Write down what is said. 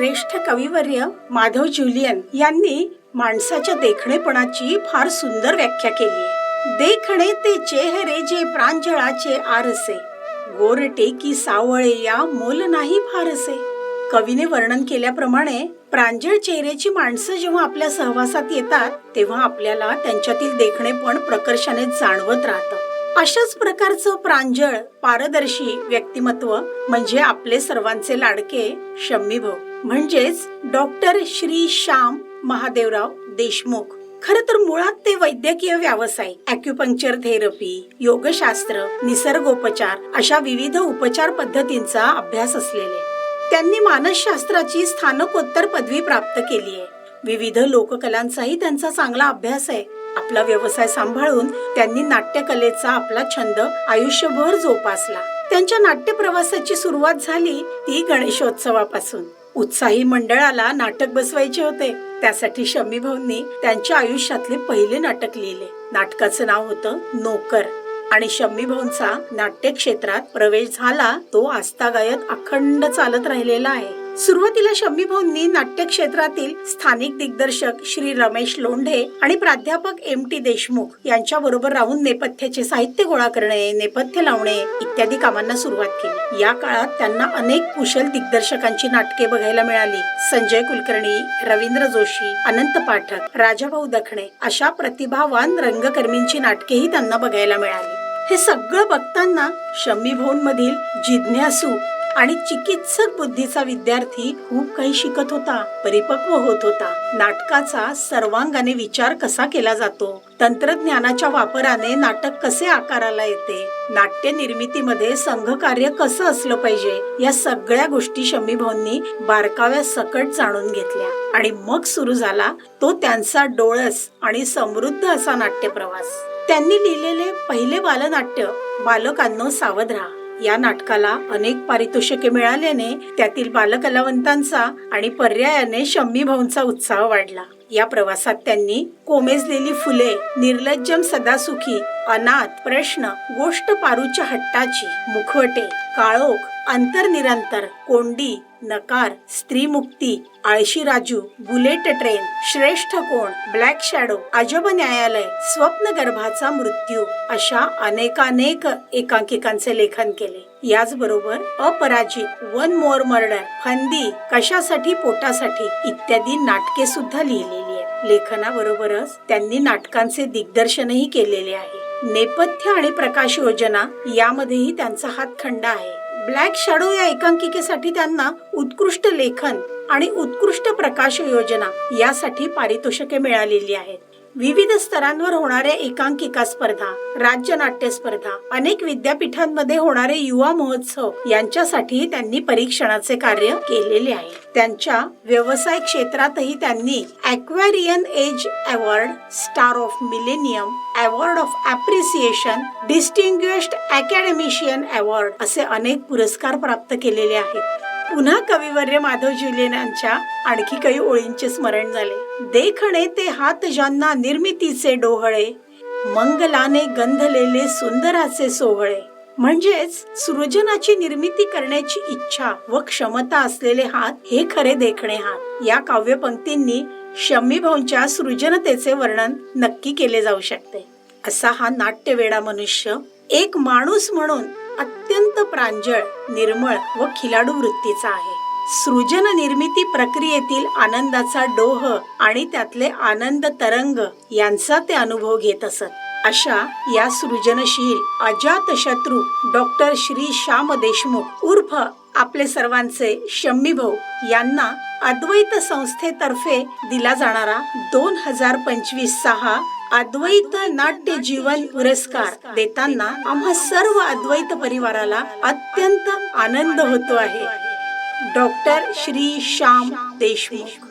श्रेष्ठ कविवर्य माधव ज्युलियन यांनी माणसाच्या देखणेपणाची फार सुंदर व्याख्या केली आहे. देखणे ते चेहरे जे प्रांजळाचे आरसे. गोरटे की सावळे या मोल नाही फारसे. कवीने वर्णन केल्याप्रमाणे प्रांजळ चेहऱ्याची माणसं जेव्हा आपल्या सहवासात येतात तेव्हा आपल्याला त्यांच्यातील देखणेपण प्रकर्षाने जाणवत राहतं. अशाच प्रकारचं प्रांजळ पारदर्शी व्यक्तिमत्व म्हणजे आपले सर्वांचे लाडके शम्मीभाऊ म्हणजेच डॉक्टर श्री श्याम महादेवराव देशमुख. खर तर मुळात ते वैद्यकीय व्यावसायिक अॅक्युपंक्चर थेरपी योगशास्त्र निसर्गोपचार अशा विविध उपचार पद्धतींचा अभ्यास असलेले. त्यांनी मानसशास्त्राची स्थानकोत्तर पदवी प्राप्त केली आहे विविध लोककलांचाही त्यांचा चांगला अभ्यास आहे. आपला व्यवसाय सांभाळून त्यांनी नाट्यकलेचा आपला छंद आयुष्यभर जोपासला. त्यांच्या नाट्य प्रवासाची सुरुवात झाली ती गणेशोत्सवापासून. उत्साही मंडळाला नाटक बसवायचे होते. त्यासाठी शमी भाऊंनी त्यांच्या आयुष्यातले पहिले नाटक लिहिले. नाटकाचं नाव होतं नोकर आणि शम्मी भाऊंचा नाट्य क्षेत्रात प्रवेश झाला तो आस्तागायत अखंड चालत राहिलेला आहे. सुरुवातीला शम्मी भाऊंनी नाट्य क्षेत्रातील स्थानिक दिग्दर्शक श्री रमेश लोंढे आणि प्राध्यापक एम टी देशमुख यांच्या बरोबर राहून नेपथ्याचे साहित्य गोळा करणे नेपथ्य लावणे इत्यादी कामांना सुरुवात केली. या काळात त्यांना अनेक कुशल दिग्दर्शकांची नाटके बघायला मिळाली. संजय कुलकर्णी रवींद्र जोशी अनंत पाठक राजाभाऊ दखणे अशा प्रतिभावान रंगकर्मींची नाटकेही त्यांना बघायला मिळाली. हे सगळं बघताना शम्मी भाऊंमधील जिज्ञासू आणि चिकित्सक बुद्धीचा विद्यार्थी खूप काही शिकत होता परिपक्व होत होता. नाटकाचा सर्वांगाने विचार कसा केला जातो? तंत्रज्ञानाच्या वापराने नाटक कसे आकाराला येते? नाट्य निर्मितीमध्ये संघकार्य कसं असलं पाहिजे? या सगळ्या गोष्टी शमी भाऊंनी बारकाव्या सकट जाणून घेतल्या. आणि मग सुरू झाला तो त्यांचा डोळस आणि समृद्ध असा नाट्य प्रवास त्यांनी लिहिलेले पहिले बालनाट्य बालकांनो सावध राहा. या नाटकाला अनेक पारितोषिके मिळाल्याने त्यातील बालकलावंतांचा आणि पर्यायाने शम्मी भाऊंचा उत्साह वाढला. या प्रवासात त्यांनी कोमेजलेली फुले निर्लज्जम सदासुखी अनाथ प्रश्न गोष्ट पारूच्या हट्टाची मुखवटे काळोख अंतरनिरंतर कोंडी नकार स्त्री मुक्ती आळशी राजू बुलेट ट्रेन श्रेष्ठ कोण ब्लॅक शॅडो अजब न्यायालय स्वप्न गर्भाचा मृत्यू अशा अनेकानेक एकांकिकांचे लेखन केले. याचबरोबर अपराजित वन मोर मर्डर फंदी कशासाठी पोटासाठी इत्यादी नाटके सुद्धा लिहिलेली आहेत. लेखनाबरोबरच त्यांनी नाटकांचे दिग्दर्शनही केलेले आहे. नेपथ्य आणि प्रकाश योजना यामध्येही त्यांचा हातखंडा आहे. ब्लॅक शॅडो या एकांकिकेसाठी त्यांना उत्कृष्ट लेखन आणि उत्कृष्ट प्रकाश योजना यासाठी पारितोषिके मिळालेली आहेत. विविध स्तरांवर होणाऱ्या एकांकिका स्पर्धा राज्य नाट्य स्पर्धा अनेक विद्यापीठांमध्ये होणारे युवा महोत्सव यांच्यासाठी त्यांनी परीक्षणाचे कार्य केलेले आहे. त्यांच्या व्यवसाय क्षेत्रातही त्यांनी Aquarian age award star of millennium award of appreciation distinguished academician award असे अनेक पुरस्कार प्राप्त केलेले आहेत. पुन्हा कविवर्य माधव जुलेनांच्या आणखी काही ओळींचे स्मरण झाले. देखणे ते हात ज्यांना निर्मितीचे डोहळे मंगलाने गंधलेले सुंदराचे सोहळे. म्हणजेच सृजनाची निर्मिती करण्याची इच्छा व क्षमता असलेले हात हे खरे देखणे हात. या काव्यपंक्तींनी पंक्तींनी भाऊंच्या सृजनतेचे वर्णन नक्की केले जाऊ शकते. असा हा नाट्यवेडा मनुष्य एक माणूस म्हणून अत्यंत प्रांजळ निर्मळ व खिलाडू वृत्तीचा आहे. सृजन निर्मिती प्रक्रियेतील आनंदाचा डोह आणि त्यातले आनंद तरंग यांचा ते अनुभव घेत असत. अशा या सृजनशील अजात शत्रू डॉक्टर श्री श्याम देशमुख उर्फ आपले सर्वांचे शम्मी भाऊ यांना अद्वैत संस्थेतर्फे दिला जाणारा दोन हजार पंचवीस सहा अद्वैत नाट्य जीवन पुरस्कार देताना आम्हा सर्व अद्वैत परिवाराला अत्यंत आनंद होतो आहे. डॉक्टर श्री श्याम देशमुख.